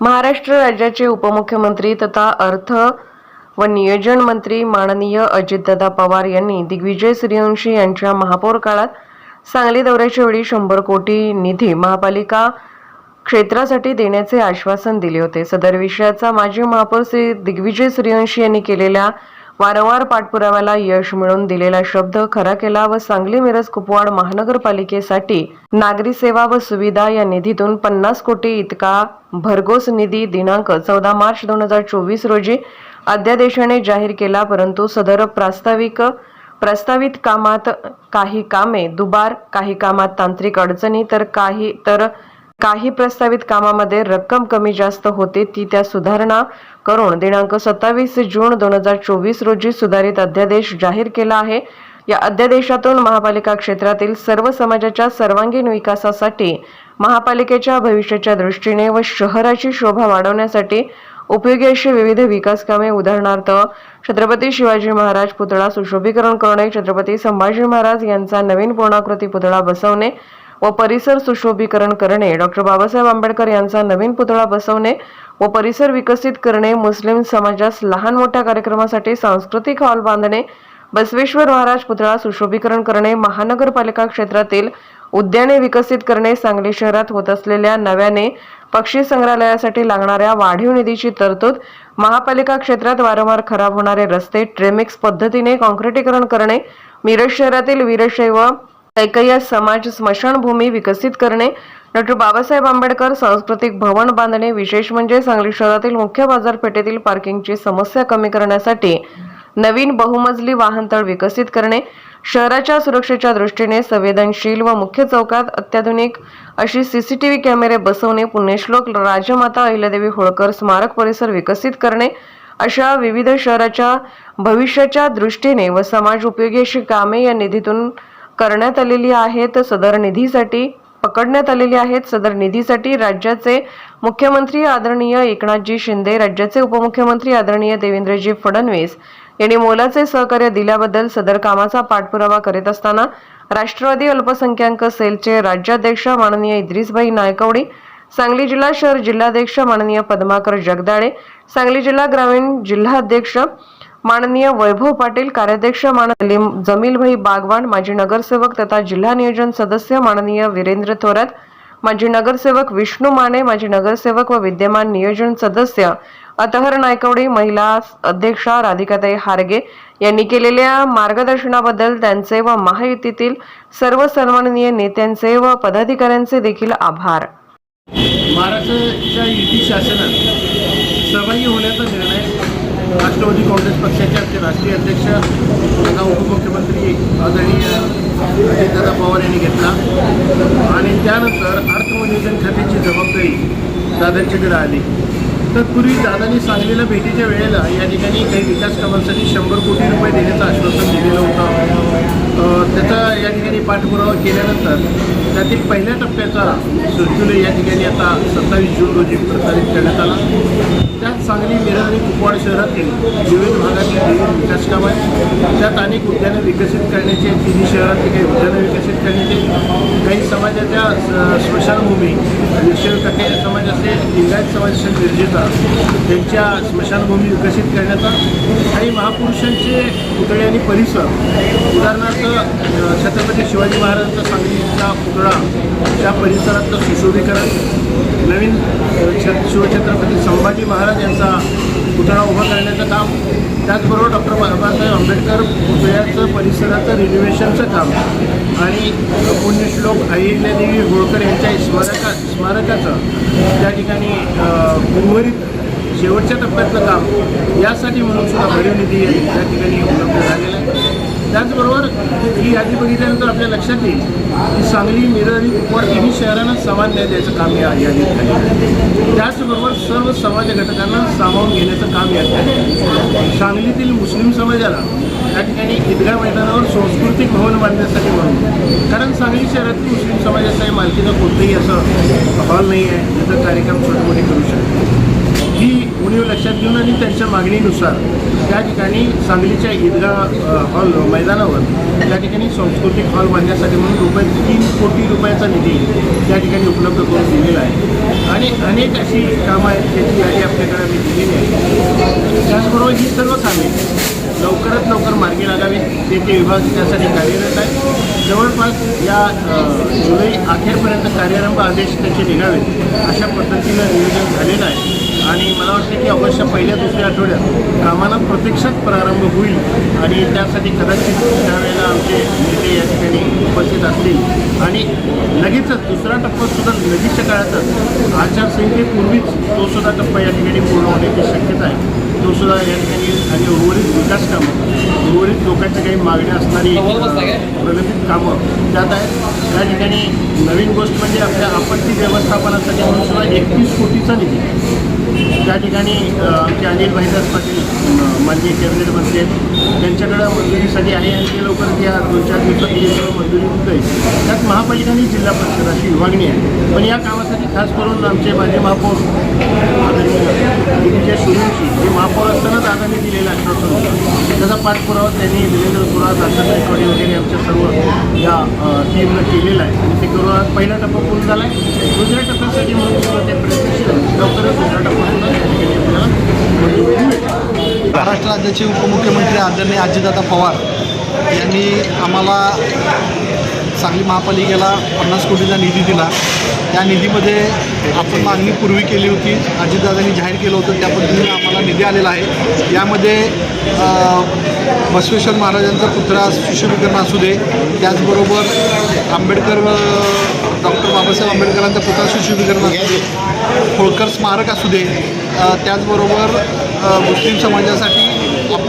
महाराष्ट्र राज्याचे उपमुख्यमंत्री तथा अर्थ व नियोजन मंत्री माननीय अजितदादा पवार यांनी दिग्विजय सूर्यवंशी यांच्या महापौर काळात सांगली दौऱ्याच्या वेळी शंभर कोटी निधी महापालिका क्षेत्रासाठी देण्याचे आश्वासन दिले होते. सदर विषयाचा माजी महापौर श्री दिग्विजय सूर्यवंशी यांनी केलेल्या वारंवार पाठपुराव्याला यश मिळून दिलेला शब्द खरा केला व सांगली मिरज कुपवाड महानगरपालिकेसाठी नागरी सेवा व सुविधा या निधीतून पन्नास कोटी इतका भरघोस निधी दिनांक चौदा मार्च दोन हजार चोवीस रोजी अध्यादेशाने जाहीर केला परंतु सदर प्रास्ताविक प्रस्तावित कामात काही कामे दुबार काही कामात तांत्रिक अडचणी तर काही तर काही प्रस्तावित कामामध्ये रक्कम कमी जास्त होते ती त्या सुधारणा करून दिनांक सत्तावीस जून दोन हजार चोवीस रोजी सुधारित अध्यादेश जाहीर केला आहे. या अध्यादेशातून महापालिका क्षेत्रातील सर्व समाजाच्या सर्वांगीण विकासासाठी महापालिकेच्या भविष्याच्या दृष्टीने व शहराची शोभा वाढवण्यासाठी उपयोगी अशी विविध विकास कामे उदाहरणार्थ छत्रपती शिवाजी महाराज पुतळा सुशोभीकरण करणे छत्रपती संभाजी महाराज यांचा नवीन पूर्णाकृती पुतळा बसवणे व परिसर सुशोभीकरण करणे. डॉक्टर बाबासाहेब आंबेडकर यांचा नवीन पुतळा बसवणे व परिसर विकसित करणे मुस्लिम समाजास लहान मोठ्या कार्यक्रमासाठी सांस्कृतिक हॉल बांधणे बसवेश्वर महाराज पुतळा सुशोभीकरण करणे महानगरपालिका क्षेत्रातील उद्याने विकसित करणे सांगली शहरात होत असलेल्या नव्याने पक्षी संग्रहालयासाठी लागणाऱ्या वाढीव निधीची तरतूद महापालिका क्षेत्रात वारंवार खराब होणारे रस्ते ट्रेमिक्स पद्धतीने कॉन्क्रिटीकरण करणे मिरज शहरातील वीरशैव कैकय्या समाज स्मशानभूमी विकसित करणे. डॉक्टर बाबासाहेब आंबेडकर सांस्कृतिक भवन बांधणे विशेष म्हणजे सांगली शहरातील मुख्य बाजारपेठेतील पार्किंगची समस्या कमी करण्यासाठी नवीन बहुमजली वाहनतळ विकसित करणे. शहराच्या सुरक्षेच्या दृष्टीने संवेदनशील व मुख्य चौकात अत्याधुनिक अशी सीसीटीव्ही कॅमेरे बसवणे. पुण्यश्लोक राजमाता अहिल्यादेवी होळकर स्मारक परिसर विकसित करणे. अशा विविध शहराच्या भविष्याच्या दृष्टीने व समाज उपयोगी अशी कामे या निधीतून करण्यात आलेली आहेत. सदर निधीसाठी पकडण्यात आलेली आहेत. सदर निधीसाठी राज्याचे मुख्यमंत्री आदरणीय एकनाथजी शिंदे राज्याचे उपमुख्यमंत्री आदरणीय देवेंद्रजी फडणवीस यांनी मोलाचे सहकार्य दिल्याबद्दल सदर कामाचा पाठपुरावा करीत असताना राष्ट्रवादी अल्पसंख्याक सेलचे राज्याध्यक्ष माननीय इद्रिसभाई नायकवडी सांगली जिल्हा शहर जिल्हाध्यक्ष माननीय पद्माकर जगदाळे सांगली जिल्हा ग्रामीण जिल्हाध्यक्ष माननीय वैभव पाटील कार्याध्यक्ष माननीय जमीलभाई बागवान माजी नगरसेवक तथा जिल्हा नियोजन सदस्य माननीय वीरेंद्र थोरात माजी नगरसेवक विष्णू माने माजी नगरसेवक व विद्यमान नियोजन सदस्य अतहर नायकवडी महिला अध्यक्षा राधिकाताई हारगे यांनी केलेल्या मार्गदर्शनाबद्दल त्यांचे व महायुतीतील सर्व सन्माननीय नेत्यांचे व पदाधिकाऱ्यांचे देखील आभार. महाराष्ट्राच्या युती शासनात सहभागी होण्याचा निर्णय राष्ट्रवादी काँग्रेस पक्षाचे आमचे राष्ट्रीय अध्यक्ष तथा उपमुख्यमंत्री आदरणीय अजितदादा पवार यांनी घेतला. आणि त्यानंतर अर्थ व नियोजन खात्याची जबाबदारी दादांच्याकडे आली. तत्पूर्वी दादांनी सांगलीला भेटीच्या वेळेला या ठिकाणी काही विकास कामांसाठी शंभर कोटी रुपये देण्याचं आश्वासन दिलेलं होतं. त्याचा या ठिकाणी पाठपुरावा केल्यानंतर त्यातील पहिल्या टप्प्याचा जुलै या ठिकाणी आता सत्तावीस जून रोजी प्रसारित करण्यात आला. त्यात सांगली मिरज आणि कुपवाड शहरातील विविध भागातील विविध विकास कामं आहेत. त्यात अनेक उद्यानं विकसित करण्याचे तिन्ही शहरातली काही उद्यानं विकसित करण्याचे काही समाजाच्या स्मशानभूमी विषय कटे समाज असेल लिंगायत समाज असेल मिरजेचा त्यांच्या स्मशानभूमी विकसित करण्याचा काही महापुरुषांचे पुतळे आणि परिसर. उदाहरणार्थ छत्रपती शिवाजी महाराजांचा सांगलीचा पुतळा त्या परिसरातलं सुशोभीकरण. नवीन शिवछत्रपती संभाजी महाराज यांचा पुतळा उभा करण्याचं काम. त्याचबरोबर डॉक्टर बाबासाहेब आंबेडकर पुतळ्याचं परिसराचं रिनोव्हेशनचं काम. आणि पुण्यश्लोक अहिल्यादेवी होळकर यांच्या स्मारका स्मारकाचं त्या ठिकाणी उर्वरित शेवटच्या टप्प्यातलं काम यासाठी म्हणून सुद्धा भरीव निधी या ठिकाणी उपलब्ध झालेला आहे. त्याचबरोबर ही यादी बघितल्यानंतर आपल्या लक्षात येईल की सांगली मिरज आणि कुपवाड तिन्ही शहरांना समान न्याय द्यायचं काम या यादीत आहे. त्याचबरोबर सर्व समाज घटकांना सामावून घेण्याचं काम यात आहे. सांगलीतील मुस्लिम समाजाला या ठिकाणी ईदगा मैदानावर सांस्कृतिक भवन बांधण्यासाठी म्हणून कारण सांगली शहरातील मुस्लिम समाजाचा मालकीचा कोणतंही असं हॉल नाही आहे जिथं कार्यक्रम छोटे मोठे करू शकतो ही उणीव लक्षात घेऊन आणि त्यांच्या मागणीनुसार त्या ठिकाणी सांगलीच्या ईदगाह हॉल मैदानावर त्या ठिकाणी सांस्कृतिक हॉल बांधण्यासाठी म्हणून रुपये तीन कोटी रुपयाचा निधी त्या ठिकाणी उपलब्ध करून दिलेला आहे. आणि अनेक अशी कामं आहेत त्याची यादी आपल्याकडे आम्ही दिलेली आहे त्याचबरोबर ही सर्व कामे लवकरात लवकर मार्गी लागावी ते ते विभाग त्यासाठी कार्यरत आहे. जवळपास या जुलै अखेरपर्यंत कार्यारंभ आदेश त्याचे निघावेत अशा पद्धतीनं नियोजन झालेलं आहे. आणि मला वाटतं की ऑगस्टच्या पहिल्या दुसऱ्या आठवड्यात कामाला प्रत्यक्षात प्रारंभ होईल आणि त्यासाठी कदाचित त्यावेळेला आमचे नेते या ठिकाणी उपस्थित असतील. आणि लगेचच दुसरा टप्पा सुद्धा लगेचच्या काळातच आचारसंहितेपूर्वीच तो सुद्धा टप्पा या ठिकाणी पूर्ण होण्याची शक्यता आहे. तो सुद्धा या ठिकाणी आणि उर्वरित विकास कामं उर्वरित लोकांच्या काही मागण्या असणारी प्रलंबित कामं त्यात आहेत त्या ठिकाणी नवीन गोष्ट म्हणजे आपल्या आपत्ती व्यवस्थापनासाठी म्हणून सुद्धा एकतीस कोटीचा निधी त्या ठिकाणी आमचे अनिल भाईदास पाटील माझे माननीय कॅबिनेट मंत्री आहेत. त्यांच्याकडं मंजुरीसाठी आहे आणि ते लवकरच या दोन चार दिवसात मंजुरी होत आहे. त्यात महापालिका आणि जिल्हा परिषद अशी विभागणी आहे. पण या कामासाठी खास करून आमचे माझे महापौर आदरणीय दिग्विजय हे महापौर असतानाच दादांनी दिलेलं आश्वासन होतं. त्याचा पाठपुरावा त्यांनी देवेंद्र थोरात आकाश गायकवाडी वगैरे आमच्या सर्व या टीमनं केलेला आहे. आणि ते करून पहिला टप्पा पूर्ण झाला आहे दुसऱ्या टप्प्यासाठी म्हणून ते प्रयत्नशील लवकरच दुसरा टप्पा सुद्धा त्या ठिकाणी आपल्याला मंजुरी मिळेल महाराष्ट्र राज्याचे उपमुख्यमंत्री आदरणीय अजितदादा पवार यांनी आम्हाला सांगली महापालिकेला पन्नास कोटीचा निधी दिला. त्या निधीमध्ये आपण मागणी पूर्वी केली होती अजितदादांनी जाहीर केलं होतं त्या पद्धतीने आम्हाला निधी आलेला आहे. यामध्ये बसवेश्वर महाराजांचा पुतळा सुशोभीकरण असू दे त्याचबरोबर आंबेडकर डॉक्टर बाबासाहेब आंबेडकरांचा पुतळा सुशोभीकरण असू दे होळकर स्मारक असू दे त्याचबरोबर मुस्लिम समाजासाठी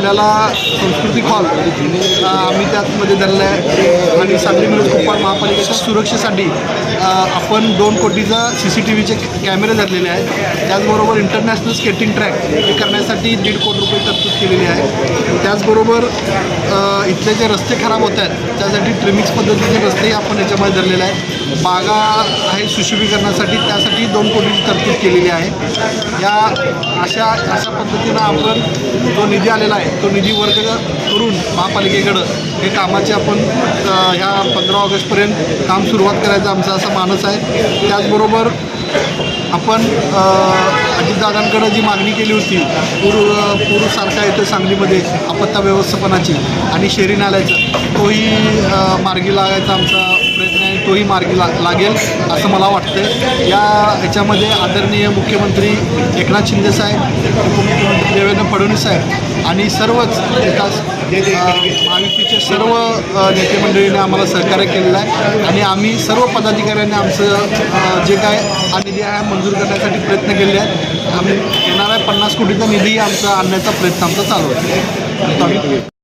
आपल्याला सांस्कृतिक हॉल आम्ही त्यातमध्ये धरलं आहे आणि सांगली मिरज कोप्पाड महापालिकेच्या सुरक्षेसाठी आपण दोन कोटीचा सी सी टी व्हीचे कॅमेरे धरलेले आहेत. त्याचबरोबर इंटरनॅशनल स्केटिंग ट्रॅक हे करण्यासाठी दीड कोटी रुपये तरतूद केलेली आहे. त्याचबरोबर इथले जे रस्ते खराब होत आहेत त्यासाठी ट्रिमिक्स पद्धतीचे रस्तेही आपण याच्यामध्ये धरलेले आहेत. बागा आहे सुशोभीकरणासाठी त्यासाठी दोन कोटीची तरतूद केलेली आहे. या अशा अशा पद्धतीनं आपण जो निधी आलेला आहे तो निधी वर्ग करून महापालिकेकडं हे कामाचे आपण ह्या पंधरा ऑगस्टपर्यंत काम सुरुवात करायचं आमचा असा मानस आहे. त्याचबरोबर आपण अजितदादांकडं जी मागणी केली होती पूर पूरसारखा येतो सांगलीमध्ये आपत्ता व्यवस्थापनाची आणि शेरी नाल्याचा तोही मार्गी लागायचा आमचा प्रयत्न तोही मार्गी ला लागेल असं मला वाटतं या ह्याच्यामध्ये आदरणीय मुख्यमंत्री एकनाथ शिंदे साहेब उपमुख्यमंत्री देवेंद्र फडणवीस साहेब आणि सर्वच विकास महायुतीचे सर्व नेते मंडळीने आम्हाला सहकार्य केलेलं आहे. आणि आम्ही सर्व पदाधिकाऱ्यांनी आमचं जे काय हा निधी आहे मंजूर करण्यासाठी प्रयत्न केले आहेत. आम्ही येणाऱ्या पन्नास कोटीचा निधी आमचा आणण्याचा प्रयत्न आमचा चालू आहे.